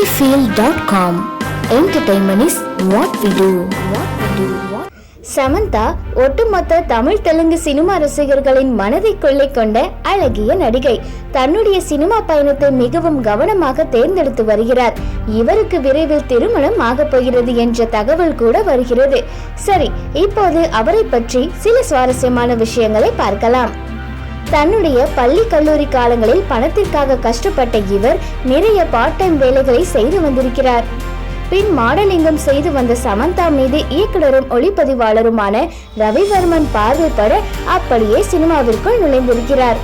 cinefield.com Entertainment is what we do. What we do. Samantha ஒட்டுமொத்த Tamil Telugu cinema ரசிகர்களின் மனதை கொள்ளை கொண்ட அழகிய நடிகை தன்னுடைய சினிமா பயணத்தை மிகவும் கவனமாக தேர்ந்தெடுத்து வருகிறார் இவருக்கு விரைவில் திருமணம் ஆகப் போகிறது என்ற தகவல் கூட வருகிறது சரி இப்போது அவரை பற்றி சில சுவாரஸ்யமான விஷயங்களை பார்க்கலாம் தன்னுடைய பள்ளி கல்லூரி காலங்களில் பணத்திற்காக கஷ்டப்பட்ட இவர் நிறைய பார்ட் டைம் வேலைகளை செய்து வந்திருக்கிறார். பின் மாடலிங்கும் செய்து வந்த சமந்தா மீது இயக்குனரும் ஒளிப்பதிவாளருமான ரவிவர்மன் பார்வைப்பட அப்படியே சினிமாவிற்குள் நுழைந்திருக்கிறார்.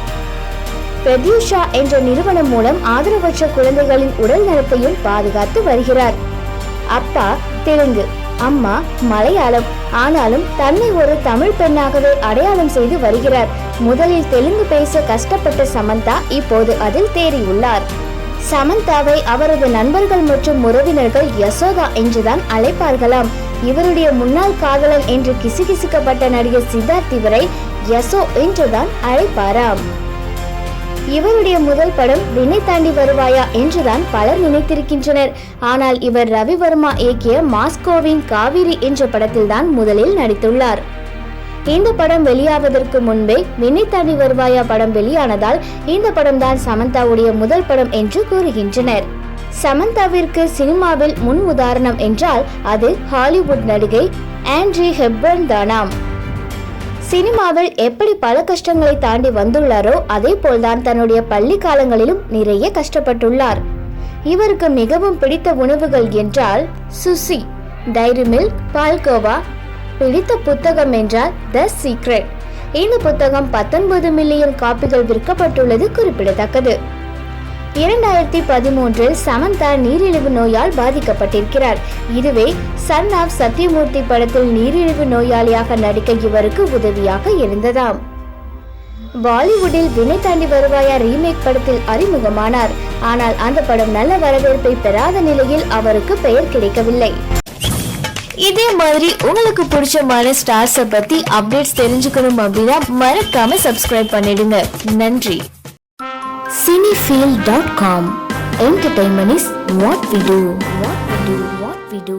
பிரத்யூஷா என்ற நிறுவனம் மூலம் ஆதரவற்ற குழந்தைகளின் உடல் நலத்தையும் பாதுகாத்து வருகிறார். அப்பா தெலுங்கு. அம்மா மலையாளம். ஆனாலும் தன்னை ஒரு தமிழ் பெண்ணாகவே அடையாளம் செய்து வருகிறார். முதலில் தெலுங்கு பேச கஷ்டப்பட்ட சமந்தா இப்போது அதில் தேறியுள்ளார். சமந்தாவை அவரது நண்பர்கள் மற்றும் உறவினர்கள் யசோதா என்றுதான் அழைப்பார்களாம். இவருடைய முன்னாள் காதலன் என்று கிசுகிசுக்கப்பட்ட நடிகர் சித்தார்த் இவரை யசோ என்றுதான் அழைப்பாராம். இவருடைய முதல் படம் வினை தாண்டி வருவாயா என்றுதான் பலர் நினைத்திருக்கின்றனர். ஆனால் இவர் ரவிவர்மா இயக்கிய மாஸ்கோவின் காவிரி என்ற படத்தில்தான் முதலில் நடித்துள்ளார். இந்த படம் வெளியாவதற்கு முன்பே வினை தாண்டி வருவாயா படம் வெளியானதால் இந்த படம்தான் சமந்தாவுடைய முதல் படம் என்று கூறுகின்றனர். சமந்தாவிற்கு சினிமாவில் முன் உதாரணம் என்றால் அது ஹாலிவுட் நடிகை ஆண்ட்ரி ஹெப்பர்ன் தானாம். சினிமாவில் எப்படி பல கஷ்டங்களை தாண்டி வந்துள்ளாரோ அதே போல்தான் தன்னுடைய பள்ளி காலங்களிலும் நிறைய கஷ்டப்பட்டுள்ளார். இவருக்கு மிகவும் பிடித்த உணவுகள் என்றால் சுசி டைரி மில்க் பால்கோவா பிடித்த புத்தகம் என்றால் த சீக்ரெட். இந்த புத்தகம் பத்தொன்பது மில்லியன் காப்பிகள் விற்கப்பட்டுள்ளது குறிப்பிடத்தக்கது. இரண்டாயிரத்தி பதிமூன்றில் சமந்தா நீரிழிவு நோயால் பாதிக்கப்பட்டிருக்கிறார். இதுவே சன் ஆஃப் சத்யமூர்த்தி படத்தில் நீரிழிவு நோயாளியாக நடிக்க இவருக்கு உதவியாக இருந்ததாம் பாலிவுட்டில் வினை தாண்டி வருவாயா ரீமேக் படத்தில் அறிமுகமானார். ஆனால் அந்த படம் நல்ல வரவேற்பை பெறாத நிலையில் அவருக்கு பெயர் கிடைக்கவில்லை. இதே மாதிரி உங்களுக்கு பிடிச்சமான ஸ்டார்ஸை பத்தி அப்டேட்ஸ் தெரிஞ்சுக்கணும் அப்படின்னா மறக்காம சப்ஸ்கிரைப் பண்ணிடுங்க. நன்றி. Cinefeel dot com entertainment is what we do what we do what we do